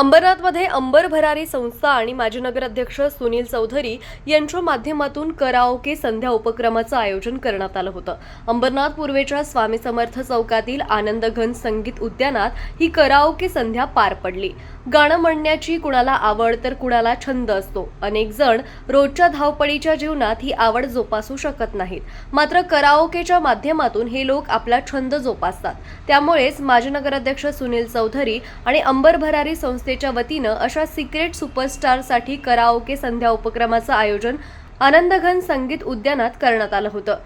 अंबरनाथमध्ये अंबर भरारी संस्था आणि माजी नगराध्यक्ष सुनील चौधरी यांच्या माध्यमातून कराओके संध्या उपक्रमाचं आयोजन करण्यात आलं होतं. अंबरनाथ पूर्वेच्या स्वामी समर्थ चौकातील आनंदघन संगीत उद्यानात ही कराओके संध्या पार पडली. गाणं म्हणण्याची कुणाला आवड तर कुणाला छंद असतो. अनेक जण रोजच्या धावपळीच्या जीवनात ही आवड जोपासू शकत नाहीत. मात्र कराओकेच्या माध्यमातून हे लोक आपला छंद जोपासतात. त्यामुळेच माजी नगराध्यक्ष सुनील चौधरी आणि अंबर भरारी संस्थेच्या वतीनं अशा सिक्रेट सुपरस्टारसाठी कराओके संध्या उपक्रमाचं आयोजन आनंदघन संगीत उद्यानात करण्यात आलं होतं.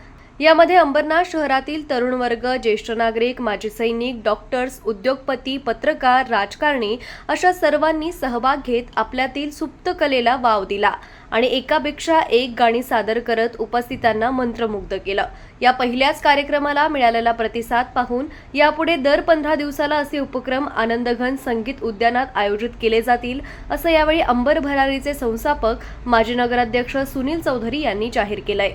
यामध्ये अंबरनाथ शहरातील तरुण वर्ग ज्येष्ठ नागरिक माजी सैनिक डॉक्टर्स उद्योगपती पत्रकार राजकारणी अशा सर्वांनी सहभाग घेत आपल्यातील सुप्त कलेला वाव दिला. आणि एकापेक्षा एक गाणी सादर करत उपस्थितांना मंत्रमुग्ध केलं. या पहिल्याच कार्यक्रमाला मिळालेला प्रतिसाद पाहून यापुढे दर पंधरा दिवसाला असे उपक्रम आनंदघन संगीत उद्यानात आयोजित केले जातील असं यावेळी अंबर भरारीचे संस्थापक माजी नगराध्यक्ष सुनील चौधरी यांनी जाहीर केलंय.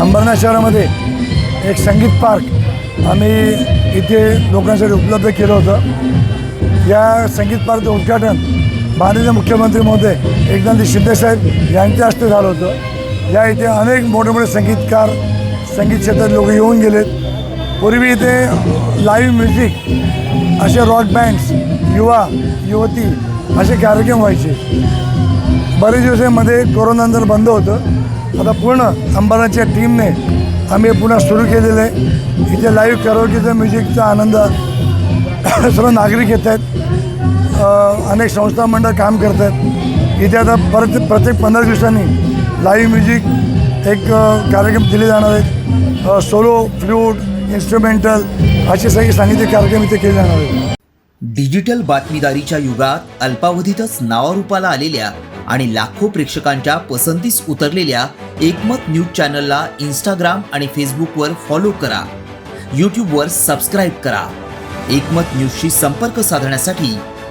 अंबरनाथ शहरामध्ये एक संगीत पार्क आम्ही इथे लोकांसाठी उपलब्ध केलं होतं. या संगीत पार्कचं उद्घाटन माननीय मुख्यमंत्री महोदय एकनाथजी शिंदेसाहेब यांच्या हस्ते झालं होतं. या इथे अनेक मोठे मोठे संगीतकार संगीत क्षेत्रात लोक येऊन गेलेत. पूर्वी इथे लाईव्ह म्युझिक असे रॉक बँड्स युवा युवती असे कार्यक्रम व्हायचे. बरेच दिवसामध्ये कोरोनानंतर बंद होतं. आता पूर्ण अंबानाच्या टीमने आम्ही पुन्हा सुरू केलेलं आहे. इथे लाईव्ह कराओकेचा म्युझिकचा आनंद सर्व नागरिक येत आहेत. अनेक संस्था मंडळ काम करत आहेत. इथे आता परत प्रत्येक पंधरा दिवसांनी लाईव्ह म्युझिक एक कार्यक्रम दिले जाणार आहेत. सोलो फ्लूट इन्स्ट्रुमेंटल असे सगळे सांगितले कार्यक्रम इथे केले जाणार आहेत. डिजिटल बातमीदारीच्या युगात अल्पावधीतच नावारूपाला आलेल्या आणि लाखो प्रेक्षकांच्या पसंतीस उतरलेल्या एकमत न्यूज चॅनलला इंस्टाग्राम आणि फेसबुकवर फॉलो करा. यूट्यूबवर सबस्क्राईब करा. एकमत न्यूजशी संपर्क साधण्यासाठी